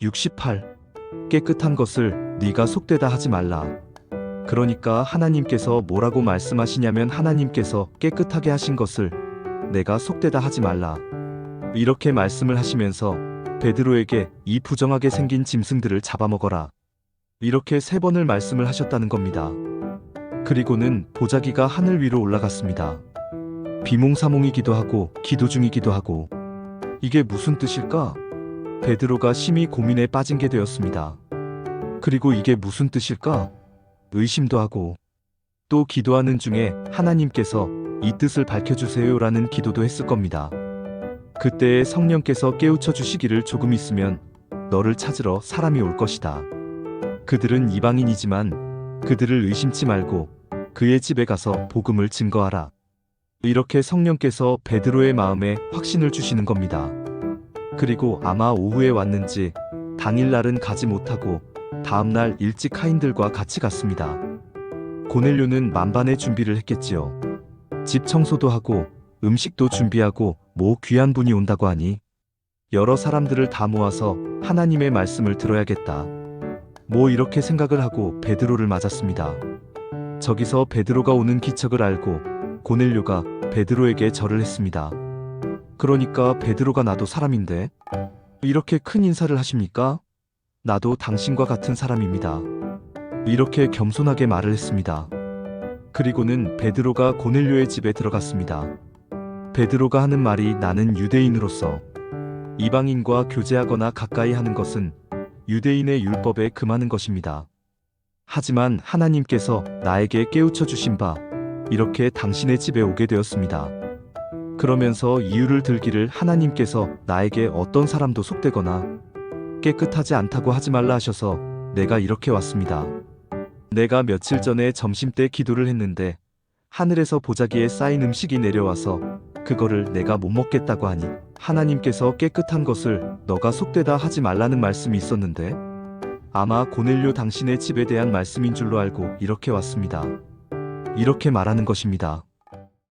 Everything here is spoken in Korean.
68. 깨끗한 것을 네가 속되다 하지 말라. 그러니까 하나님께서 뭐라고 말씀하시냐면 하나님께서 깨끗하게 하신 것을 내가 속되다 하지 말라. 이렇게 말씀을 하시면서 베드로에게 이 부정하게 생긴 짐승들을 잡아먹어라. 이렇게 세 번을 말씀을 하셨다는 겁니다. 그리고는 보자기가 하늘 위로 올라갔습니다. 비몽사몽이기도 하고 기도 중이기도 하고 이게 무슨 뜻일까? 베드로가 심히 고민에 빠진 게 되었습니다. 그리고 이게 무슨 뜻일까? 의심도 하고 또 기도하는 중에 하나님께서 이 뜻을 밝혀주세요라는 기도도 했을 겁니다. 그때에 성령께서 깨우쳐 주시기를 조금 있으면 너를 찾으러 사람이 올 것이다. 그들은 이방인이지만 그들을 의심치 말고 그의 집에 가서 복음을 증거하라. 이렇게 성령께서 베드로의 마음에 확신을 주시는 겁니다. 그리고 아마 오후에 왔는지 당일날은 가지 못하고 다음날 일찍 하인들과 같이 갔습니다. 고넬료는 만반의 준비를 했겠지요. 집 청소도 하고 음식도 준비하고 뭐 귀한 분이 온다고 하니 여러 사람들을 다 모아서 하나님의 말씀을 들어야겠다. 뭐 이렇게 생각을 하고 베드로를 맞았습니다. 저기서 베드로가 오는 기척을 알고 고넬료가 베드로에게 절을 했습니다. 그러니까 베드로가 나도 사람인데 이렇게 큰 인사를 하십니까? 나도 당신과 같은 사람입니다. 이렇게 겸손하게 말을 했습니다. 그리고는 베드로가 고넬료의 집에 들어갔습니다. 베드로가 하는 말이 나는 유대인으로서 이방인과 교제하거나 가까이 하는 것은 유대인의 율법에 금하는 것입니다. 하지만 하나님께서 나에게 깨우쳐 주신 바 이렇게 당신의 집에 오게 되었습니다. 그러면서 이유를 들기를 하나님께서 나에게 어떤 사람도 속되거나 깨끗하지 않다고 하지 말라 하셔서 내가 이렇게 왔습니다. 내가 며칠 전에 점심 때 기도를 했는데 하늘에서 보자기에 쌓인 음식이 내려와서 그거를 내가 못 먹겠다고 하니 하나님께서 깨끗한 것을 너가 속되다 하지 말라는 말씀이 있었는데 아마 고넬료 당신의 집에 대한 말씀인 줄로 알고 이렇게 왔습니다. 이렇게 말하는 것입니다.